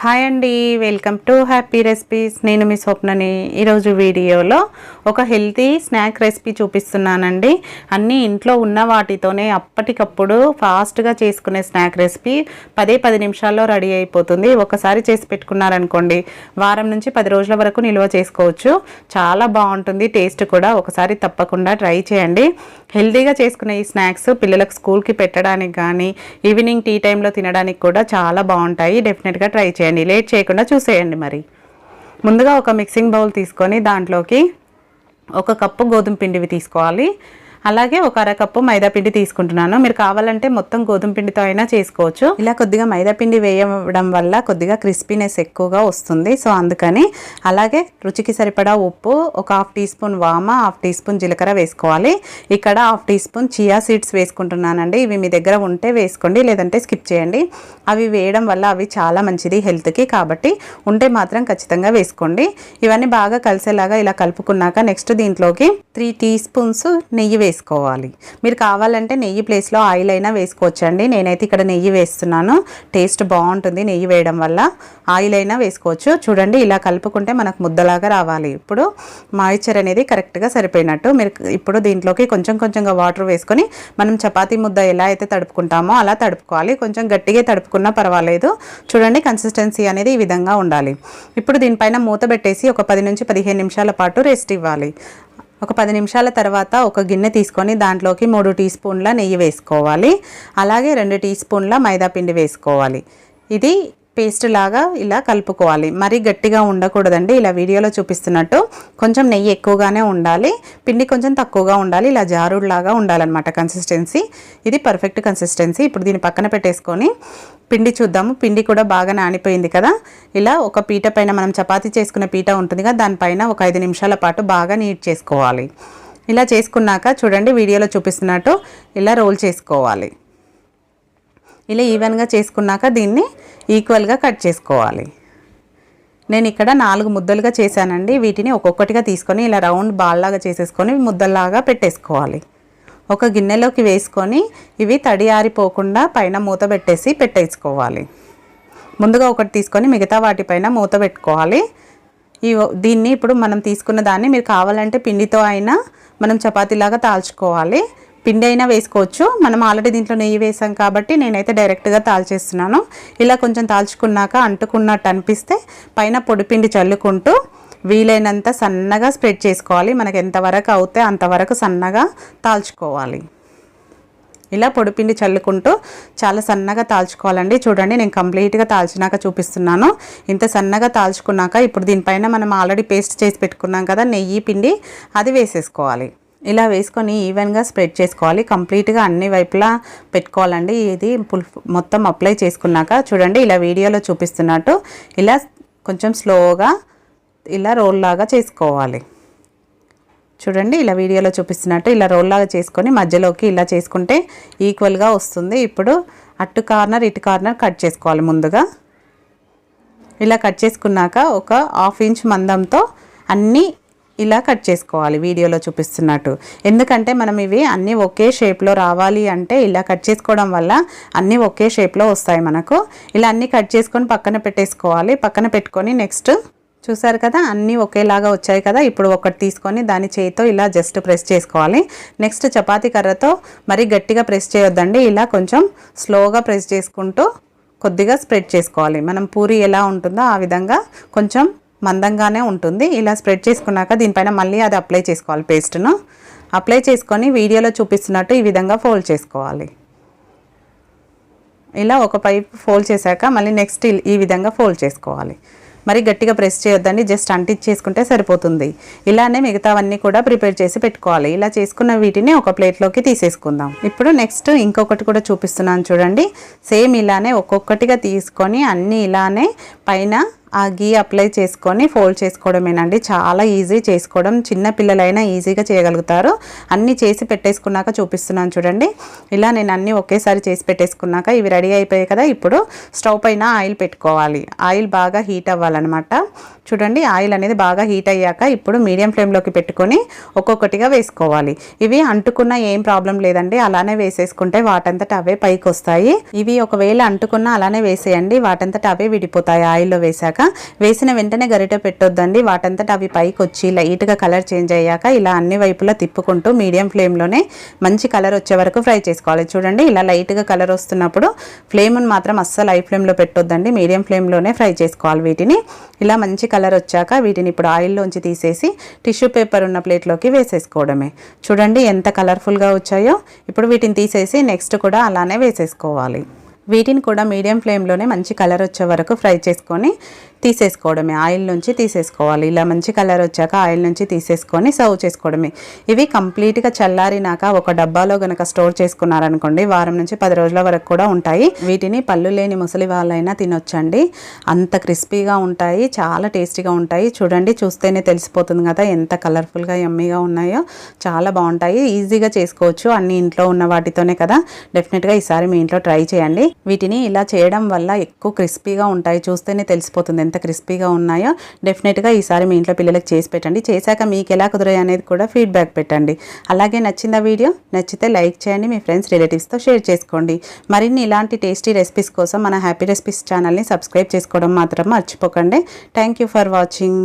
Hi అండి welcome to happy recipes నేను మీ స్వప్నని ఈరోజు వీడియోలో ఒక హెల్తీ స్నాక్ రెసిపీ చూపిస్తున్నానండి. అన్నీ ఇంట్లో ఉన్న వాటితోనే అప్పటికప్పుడు ఫాస్ట్గా చేసుకునే స్నాక్ రెసిపీ పదే పది నిమిషాల్లో రెడీ అయిపోతుంది. ఒకసారి చేసి పెట్టుకున్నారనుకోండి వారం నుంచి పది రోజుల వరకు నిల్వ చేసుకోవచ్చు. చాలా బాగుంటుంది టేస్ట్ కూడా ఒకసారి తప్పకుండా ట్రై చేయండి. హెల్తీగా చేసుకునే ఈ స్నాక్స్ పిల్లలకు స్కూల్కి పెట్టడానికి కానీ ఈవినింగ్ టీ టైంలో తినడానికి కూడా చాలా బాగుంటాయి. డెఫినెట్గా ట్రై చేయండి. లేట్ చేయకుండా చూసేయండి మరి. ముందుగా ఒక మిక్సింగ్ బౌల్ తీసుకొని దాంట్లోకి ఒక కప్పు గోధుమ పిండివి తీసుకోవాలి. అలాగే ఒక అరకప్పు మైదా పిండి తీసుకుంటున్నాను. మీరు కావాలంటే మొత్తం గోధుమ పిండితో అయినా చేసుకోవచ్చు. ఇలా కొద్దిగా మైదా పిండి వేయడం వల్ల కొద్దిగా క్రిస్పీనెస్ ఎక్కువగా వస్తుంది. సో అందుకని అలాగే రుచికి సరిపడా ఉప్పు ఒక హాఫ్ టీ స్పూన్ వామ హాఫ్ టీ స్పూన్ జీలకర్ర వేసుకోవాలి. ఇక్కడ half teaspoon chia seeds వేసుకుంటున్నానండి. ఇవి మీ దగ్గర ఉంటే వేసుకోండి లేదంటే స్కిప్ చేయండి. అవి వేయడం వల్ల అవి చాలా మంచిది హెల్త్కి. కాబట్టి ఉంటే మాత్రం ఖచ్చితంగా వేసుకోండి. ఇవన్నీ బాగా కలిసేలాగా ఇలా కలుపుకున్నాక నెక్స్ట్ దీంట్లోకి త్రీ టీ స్పూన్స్ నెయ్యి వేసుకోవాలి. మీరు కావాలంటే నెయ్యి ప్లేస్లో ఆయిల్ అయినా వేసుకోవచ్చండి. నేనైతే ఇక్కడ నెయ్యి వేస్తున్నాను. టేస్ట్ బాగుంటుంది నెయ్యి వేయడం వల్ల. ఆయిల్ అయినా వేసుకోవచ్చు. చూడండి ఇలా కలుపుకుంటే మనకు ముద్దలాగా రావాలి. ఇప్పుడు మాయిశ్చర్ అనేది కరెక్ట్గా సరిపోయినట్టు. మీరు ఇప్పుడు దీంట్లోకి కొంచెం కొంచెంగా వాటర్ వేసుకొని మనం చపాతీ ముద్ద ఎలా అయితే తడుపుకుంటామో అలా తడుపుకోవాలి. కొంచెం గట్టిగా తడుపుకున్నా పర్వాలేదు. చూడండి కన్సిస్టెన్సీ అనేది ఈ విధంగా ఉండాలి. ఇప్పుడు దీనిపైన మూత పెట్టేసి ఒక పది నుంచి పదిహేను నిమిషాల పాటు రెస్ట్ ఇవ్వాలి. ఒక పది నిమిషాల తర్వాత ఒక గిన్నె తీసుకొని దాంట్లోకి మూడు టీ స్పూన్ల నెయ్యి వేసుకోవాలి. అలాగే రెండు టీ స్పూన్ల మైదాపిండి వేసుకోవాలి. ఇది పేస్ట్ లాగా ఇలా కలుపుకోవాలి. మరీ గట్టిగా ఉండకూడదండి. ఇలా వీడియోలో చూపిస్తున్నట్టు కొంచెం నెయ్యి ఎక్కువగానే ఉండాలి. పిండి కొంచెం తక్కువగా ఉండాలి. ఇలా జారుడులాగా ఉండాలన్నమాట కన్సిస్టెన్సీ ఇది పర్ఫెక్ట్ కన్సిస్టెన్సీ ఇప్పుడు దీన్ని పక్కన పెట్టేసుకొని పిండి చూద్దాము. పిండి కూడా బాగా నానిపోయింది కదా. ఇలా ఒక పీట పైన మనం చపాతీ చేసుకునే పీట ఉంటుంది కదా దానిపైన ఒక ఐదు నిమిషాల పాటు బాగా నీట్ చేసుకోవాలి. ఇలా చేసుకున్నాక చూడండి వీడియోలో చూపిస్తున్నట్టు ఇలా రోల్ చేసుకోవాలి. ఇలా ఈవెన్గా చేసుకున్నాక దీన్ని ఈక్వల్గా కట్ చేసుకోవాలి. నేను ఇక్కడ నాలుగు ముద్దలుగా చేశానండి. వీటిని ఒక్కొక్కటిగా తీసుకొని ఇలా రౌండ్ బాల్లాగా చేసేసుకొని ముద్దల్లాగా పెట్టేసుకోవాలి. ఒక గిన్నెలోకి వేసుకొని ఇవి తడి ఆరిపోకుండా పైన మూత పెట్టేసి పెట్టేసుకోవాలి. ముందుగా ఒకటి తీసుకొని మిగతా వాటిపైన మూత పెట్టుకోవాలి. ఈ దీన్ని ఇప్పుడు మనం తీసుకున్న దాన్ని మీరు కావాలంటే పిండితో అయినా మనం చపాతీలాగా తాల్చుకోవాలి. పిండి అయినా వేసుకోవచ్చు. మనం ఆల్రెడీ దీంట్లో నెయ్యి వేసాం కాబట్టి నేనైతే డైరెక్ట్గా తాల్చేస్తున్నాను. ఇలా కొంచెం తాల్చుకున్నాక అంటుకున్నట్టు అనిపిస్తే పైన పొడిపిండి చల్లుకుంటూ వీలైనంత సన్నగా స్ప్రెడ్ చేసుకోవాలి. మనకు ఎంతవరకు అవుతే అంతవరకు సన్నగా తాల్చుకోవాలి. ఇలా పొడిపిండి చల్లుకుంటూ చాలా సన్నగా తాల్చుకోవాలండి. చూడండి నేను కంప్లీట్గా తాల్చినాక చూపిస్తున్నాను. ఇంత సన్నగా తాల్చుకున్నాక ఇప్పుడు దీనిపైన మనం ఆల్రెడీ పేస్ట్ చేసి పెట్టుకున్నాం కదా నెయ్యి పిండి అది వేసేసుకోవాలి. ఇలా వేసుకొని ఈవెన్గా స్ప్రెడ్ చేసుకోవాలి. కంప్లీట్గా అన్ని వైపులా పెట్టుకోవాలండి. ఇది మొత్తం అప్లై చేసుకున్నాక చూడండి ఇలా వీడియోలో చూపిస్తున్నట్టు ఇలా కొంచెం స్లోగా ఇలా రోల్ లాగా చేసుకోవాలి. చూడండి ఇలా వీడియోలో చూపిస్తున్నట్టు ఇలా రోల్ లాగా చేసుకొని మధ్యలోకి ఇలా చేసుకుంటే ఈక్వల్గా వస్తుంది. ఇప్పుడు అటు కార్నర్ ఇటు కార్నర్ కట్ చేసుకోవాలి ముందుగా. ఇలా కట్ చేసుకున్నాక ఒక హాఫ్ ఇంచ్ మందంతో అన్నీ ఇలా కట్ చేసుకోవాలి వీడియోలో చూపిస్తున్నట్టు. ఎందుకంటే మనం ఇవి అన్నీ ఒకే షేప్లో రావాలి అంటే ఇలా కట్ చేసుకోవడం వల్ల అన్నీ ఒకే షేప్లో వస్తాయి మనకు. ఇలా అన్నీ కట్ చేసుకొని పక్కన పెట్టేసుకోవాలి. పక్కన పెట్టుకొని నెక్స్ట్ చూసారు కదా అన్నీ ఒకేలాగా వచ్చాయి కదా. ఇప్పుడు ఒకటి తీసుకొని దాని చేయితో ఇలా జస్ట్ ప్రెస్ చేసుకోవాలి. నెక్స్ట్ చపాతీ కర్రతో మరీ గట్టిగా ప్రెస్ చేయొద్దండి. ఇలా కొంచెం స్లోగా ప్రెస్ చేసుకుంటూ కొద్దిగా స్ప్రెడ్ చేసుకోవాలి. మనం పూరి ఎలా ఉంటుందో ఆ విధంగా కొంచెం మందంగానే ఉంటుంది. ఇలా స్ప్రెడ్ చేసుకున్నాక దీనిపైన మళ్ళీ అది అప్లై చేసుకోవాలి పేస్ట్ను. అప్లై చేసుకొని వీడియోలో చూపిస్తున్నట్టు ఈ విధంగా ఫోల్డ్ చేసుకోవాలి. ఇలా ఒక పైప్ ఫోల్డ్ చేశాక మళ్ళీ నెక్స్ట్ ఈ విధంగా ఫోల్డ్ చేసుకోవాలి. మరి గట్టిగా ప్రెస్ చేయొద్దండి జస్ట్ అంటించేసుకుంటే సరిపోతుంది. ఇలానే మిగతావన్నీ కూడా ప్రిపేర్ చేసి పెట్టుకోవాలి. ఇలా చేసుకున్న వీటిని ఒక ప్లేట్లోకి తీసేసుకుందాం. ఇప్పుడు నెక్స్ట్ ఇంకొకటి కూడా చూపిస్తున్నాను చూడండి. సేమ్ ఇలానే ఒక్కొక్కటిగా తీసుకొని అన్నీ ఇలానే పైన ఆ గీ అప్లై చేసుకొని ఫోల్డ్ చేసుకోవడమేనండి. చాలా ఈజీ చేసుకోవడం. చిన్న పిల్లలైనా ఈజీగా చేయగలుగుతారు. అన్నీ చేసి పెట్టేసుకున్నాక చూపిస్తున్నాను చూడండి. ఇలా నేను అన్నీ ఒకేసారి చేసి పెట్టేసుకున్నాక ఇవి రెడీ అయిపోయాయి కదా. ఇప్పుడు స్టవ్ పైన ఆయిల్ పెట్టుకోవాలి. ఆయిల్ బాగా హీట్ అవ్వాలన్నమాట. చూడండి ఆయిల్ అనేది బాగా హీట్ అయ్యాక ఇప్పుడు మీడియం ఫ్లేమ్లోకి పెట్టుకొని ఒక్కొక్కటిగా వేసుకోవాలి. ఇవి అంటుకున్న ఏం ప్రాబ్లం లేదండి. అలానే వేసేసుకుంటే వాటంతట అవే పైకి వస్తాయి ఇవి ఒకవేళ అంటుకున్న అలానే వేసేయండి. వాటంతట అవే విడిపోతాయి. ఆయిల్లో వేసాక వేసిన వెంటనే గరిట పెట్టొద్దండి. వాటంతట అవి పైకి వచ్చి లైట్గా కలర్ చేంజ్ అయ్యాక ఇలా అన్ని వైపులా తిప్పుకుంటూ మీడియం ఫ్లేమ్లోనే మంచి కలర్ వచ్చే వరకు ఫ్రై చేసుకోవాలి. చూడండి ఇలా లైట్గా కలర్ వస్తున్నప్పుడు ఫ్లేమ్ను మాత్రం అస్సలు హై ఫ్లేమ్లో పెట్టొద్దండి. మీడియం ఫ్లేమ్లోనే ఫ్రై చేసుకోవాలి వీటిని. ఇలా మంచి కలర్ వచ్చాక వీటిని ఇప్పుడు ఆయిల్లోంచి తీసేసి టిష్యూ పేపర్ ఉన్న ప్లేట్లోకి వేసేసుకోవడమే. చూడండి ఎంత కలర్ఫుల్గా వచ్చాయో. ఇప్పుడు వీటిని తీసేసి నెక్స్ట్ కూడా అలానే వేసేసుకోవాలి. వీటిని కూడా మీడియం ఫ్లేమ్లోనే మంచి కలర్ వచ్చే వరకు ఫ్రై చేసుకొని తీసేసుకోవడమే. ఆయిల్ నుంచి తీసేసుకోవాలి. ఇలా మంచి కలర్ వచ్చాక ఆయిల్ నుంచి తీసేసుకొని సర్వ్ చేసుకోవడమే. ఇవి కంప్లీట్గా చల్లారినాక ఒక డబ్బాలో గనక స్టోర్ చేసుకున్నారనుకోండి వారం నుంచి పది రోజుల వరకు కూడా ఉంటాయి. వీటిని పళ్ళు లేని ముసలి వాళ్ళైనా తినొచ్చండి. అంత క్రిస్పీగా ఉంటాయి చాలా టేస్టీగా ఉంటాయి. చూడండి చూస్తేనే తెలిసిపోతుంది కదా ఎంత కలర్ఫుల్గా ఎమ్మీగా ఉన్నాయో. చాలా బాగుంటాయి. ఈజీగా చేసుకోవచ్చు. అన్ని ఇంట్లో ఉన్న వాటితోనే కదా. డెఫినెట్గా ఈసారి మీ ఇంట్లో ట్రై చేయండి. వీటిని ఇలా చేయడం వల్ల ఎక్కువ క్రిస్పీగా ఉంటాయి. చూస్తేనే తెలిసిపోతుంది ఎంత క్రిస్పీగా ఉన్నాయో డెఫినెట్గా ఈసారి మీ ఇంట్లో పిల్లలకు చేసి పెట్టండి. చేశాక మీకు ఎలా కుదిరాయి అనేది కూడా ఫీడ్బ్యాక్ పెట్టండి. అలాగే నచ్చిందా వీడియో? నచ్చితే లైక్ చేయండి మీ ఫ్రెండ్స్ రిలేటివ్స్తో షేర్ చేసుకోండి. మరిన్ని ఇలాంటి టేస్టీ రెసిపీస్ కోసం మన హ్యాపీ రెసిపీస్ ఛానల్ని సబ్స్క్రైబ్ చేసుకోవడం మాత్రం మర్చిపోకండి. Thank you for watching.